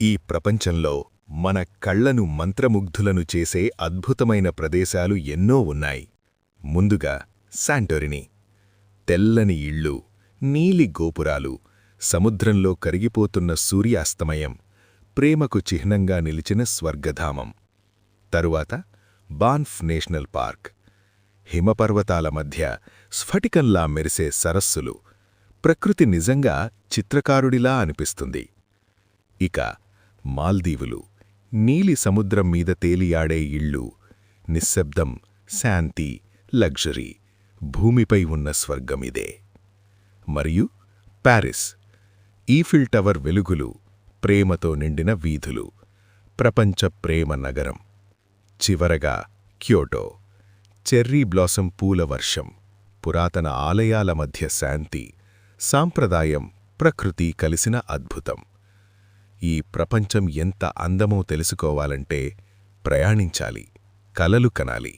ఈ ప్రపంచంలో మన కళ్ళను మంత్రముగ్ధులను చేసే అద్భుతమైన ప్రదేశాలు ఎన్నో ఉన్నాయి. ముందుగా శాంటోరిని. తెల్లని ఇళ్ళు నీలి గోపురాలు సముద్రంలో కరిగిపోతున్న సూర్యాస్తమయం ప్రేమకు చిహ్నంగా నిలిచిన స్వర్గధామం. తరువాత బాన్ఫ్ నేషనల్ పార్క్. హిమపర్వతాల మధ్య స్ఫటికంలా మెరిసే సరస్సులు. ప్రకృతి నిజంగా చిత్రకారుడిలా అనిపిస్తుంది. ఇక మాల్దీవులు నీలి సముద్రం మీద తేలియాడే ఇళ్ళు నిశ్శబ్దం శాంతి లగ్జరీ భూమిపై ఉన్న స్వర్గమిదే మరియు ప్యారిస్ ఈఫిల్ టవర్ వెలుగులు ప్రేమతో నిండిన వీధులు ప్రపంచ ప్రేమ నగరం. చివరగా క్యోటో చెర్రీ బ్లాసం పూల వర్షం పురాతన ఆలయాల మధ్య శాంతి సాంప్రదాయం ప్రకృతి కలిసిన అద్భుతం. ఈ ప్రపంచం ఎంత అందమో తెలుసుకోవాలంటే ప్రయాణించాలి కలలు కనాలి.